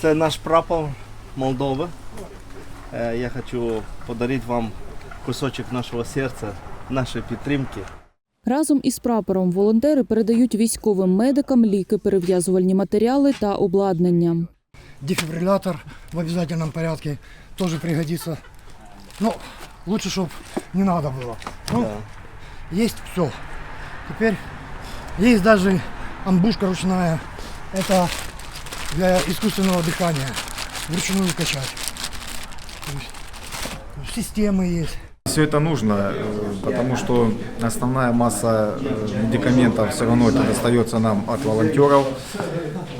Це наш прапор Молдови. Е, Я хочу подарити вам кусочок нашого серця, нашої підтримки. Разом із прапором волонтери передають військовим медикам ліки, перев'язувальні матеріали та обладнання. Дефибриллятор в обязательном порядке тоже пригодится. Но лучше, чтобы не надо было. Ну, Да. есть все. Теперь есть даже амбушка ручная. Это для искусственного дыхания. Вручную качать. То есть Системы есть. Все это нужно, э, потому что основная масса э, медикаментов все равно это достается нам от волонтеров.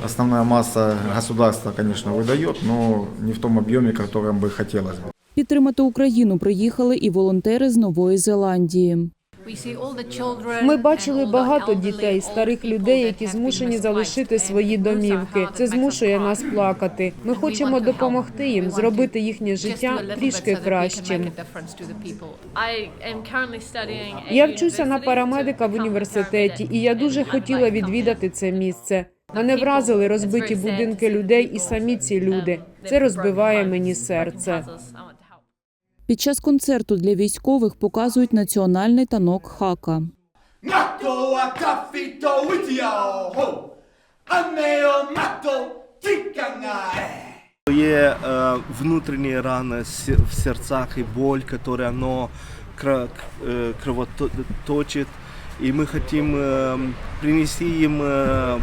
Основная масса государства, конечно, выдает, но не в том объеме, которым бы хотелось бы. Підтримати Україну приїхали і волонтери з Нової Зеландії. Ми бачили багато дітей, старих людей, які змушені залишити свої домівки. Це змушує нас плакати. Ми хочемо допомогти їм зробити їхнє життя трішки кращим. Я вчуся на парамедика в університеті, і я дуже хотіла відвідати це місце. Мене вразили розбиті будинки людей і самі ці люди. Це розбиває мені серце. Під час концерту для військових показують національний танок хака. Є е, внутрішні рани с- в серцях і боль, яка оно е, кровоточить. І ми хочемо принести їм е, е,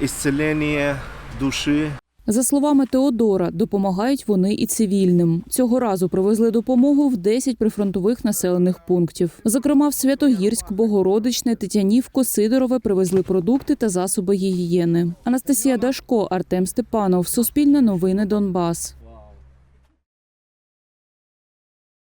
ісцелення душі. За словами Теодора, допомагають вони і цивільним. Цього разу привезли допомогу в 10 прифронтових населених пунктів. Зокрема, в Святогірськ, Богородичне, Тетянівко, Сидорове привезли продукти та засоби гігієни. Анастасія Дашко, Артем Степанов, Суспільне новини Донбас.